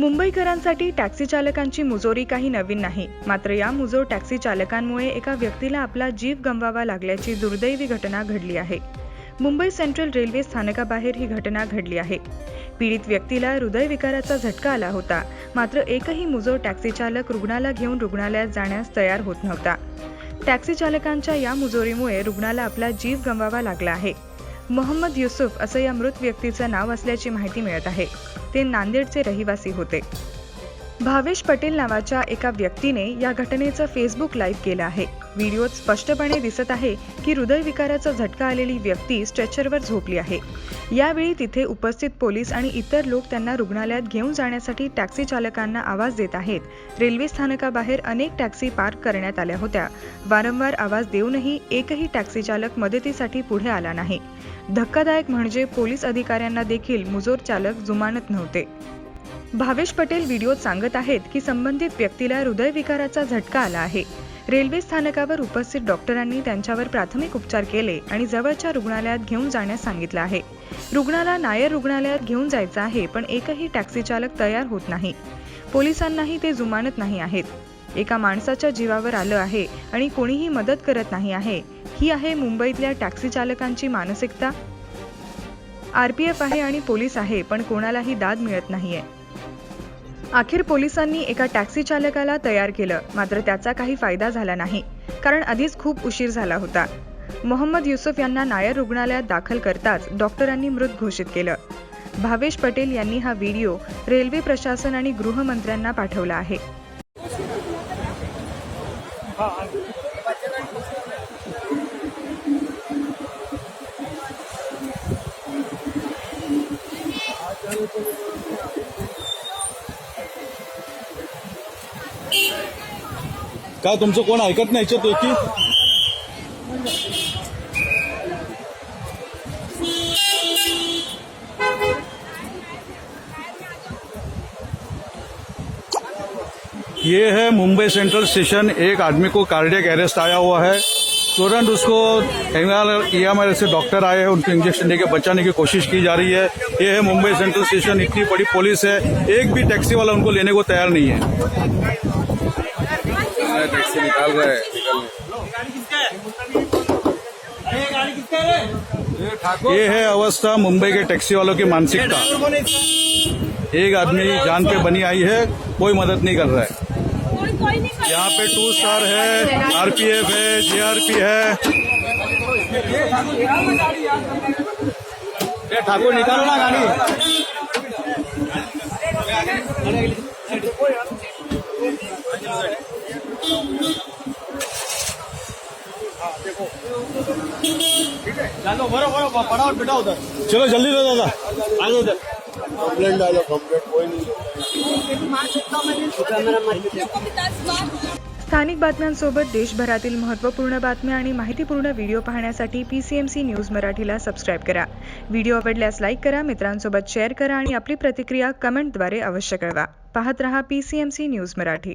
मुंबईकरांसाठी टॅक्सी चालकांची मुजोरी काही नवीन नाही. मात्र या मुजोर टॅक्सी चालकांमुळे एका व्यक्तीला आपला जीव गमवावा लागल्याची दुर्दैवी घटना घडली आहे. मुंबई सेंट्रल रेल्वे स्थानकाबाहेर ही घटना घडली आहे. पीडित व्यक्तीला हृदयविकाराचा झटका आला होता. मात्र एकही मुजोर टॅक्सी चालक रुग्णाला घेऊन रुग्णालयात जाण्यास तयार होत नव्हता. टॅक्सी चालकांच्या या मुजोरीमुळे रुग्णाला आपला जीव गमवावा लागला आहे. मोहम्मद युसुफ असं या मृत व्यक्तीचं नाव असल्याची माहिती मिळत आहे. ते नांदेडचे रहिवासी होते. भावेश पटेल नावाच्या एका व्यक्तीने या घटनेचं फेसबुक लाईव्ह केलं आहे. व्हिडिओत स्पष्टपणे दिसत आहे की हृदयविकाराचा झटका आलेली व्यक्ती स्ट्रेचरवर झोपली आहे. यावेळी तिथे उपस्थित पोलीस आणि इतर लोक त्यांना रुग्णालयात घेऊन जाण्यासाठी टॅक्सी चालकांना आवाज देत आहेत. रेल्वे स्थानकाबाहेर अनेक टॅक्सी पार्क करण्यात आल्या होत्या. वारंवार आवाज देऊनही एकही टॅक्सी चालक मदतीसाठी पुढे आला नाही. धक्कादायक म्हणजे पोलीस अधिकाऱ्यांना देखील मुजोर चालक जुमानत नव्हते. भावेश पटेल व्हिडिओत सांगत आहेत की संबंधित व्यक्तीला हृदयविकाराचा झटका आला आहे. रेल्वे स्थानकावर उपस्थित डॉक्टरांनी त्यांच्यावर प्राथमिक उपचार केले आणि जवळच्या रुग्णालयात घेऊन जाण्यास सांगितलं आहे. रुग्णाला नायर रुग्णालयात घेऊन जायचं आहे पण एकही टॅक्सी चालक तयार होत नाही. पोलिसांनाही ते जुमानत नाही आहेत. एका माणसाच्या जीवावर आलं आहे आणि कोणीही मदत करत नाही आहे. ही आहे मुंबईतल्या टॅक्सी चालकांची मानसिकता. आरपीएफ आहे आणि पोलीस आहे पण कोणालाही दाद मिळत नाहीये. अखेर पोलिसांनी एका टॅक्सी चालकाला तयार केलं मात्र त्याचा काही फायदा झाला नाही कारण आधीच खूप उशीर झाला होता. मोहम्मद युसुफ यांना नायर रुग्णालयात दाखल करताच डॉक्टरांनी मृत घोषित केलं. भावेश पटेल यांनी हा व्हिडिओ रेल्वे प्रशासन आणि गृहमंत्र्यांना पाठवला आहे. काय तुमचं कोण ऐकत ये है मुंबई सेंट्रल स्टेशन, एक आदमी को कार्डियक अरेस्ट आया हुआ है। तुरंत उसको एम से डॉक्टर आए हैं, उनको इंजेक्शन देके बचाने की कोशिश की जा रही है। ये है मुंबई सेंट्रल स्टेशन, इतनी बड़ी पुलिस है, एक भी टैक्सी वाला उनको लेने को तैयार नहीं है। टैक्सी निकाल रहा है। ये है अवस्था मुंबई के टैक्सी वालों की मानसिकता। एक आदमी जान पे बनी आई है, कोई मदद नहीं कर रहा है। यहाँ पे टू स्टार है आरपीएफ है जीआरपी है। ठाकुर, निकालो ना गाड़ी। चलो जल्दी दो दादा आगे उधर कंप्लेंट डालो कंप्लेंट कोई नहीं स्थानिक बातम्यांसोबत देशभरातील महत्त्वपूर्ण बातम्या आणि माहितीपूर्ण व्हिडिओ पाहण्यासाठी P C M C news मराठीला सबस्क्राईब करा. व्हिडिओ आवडल्यास लाईक करा मित्रांसोबत शेअर करा आणि आपली प्रतिक्रिया कमेंटद्वारे अवश्य कळवा. पाहत रहा P C M C news Marathi.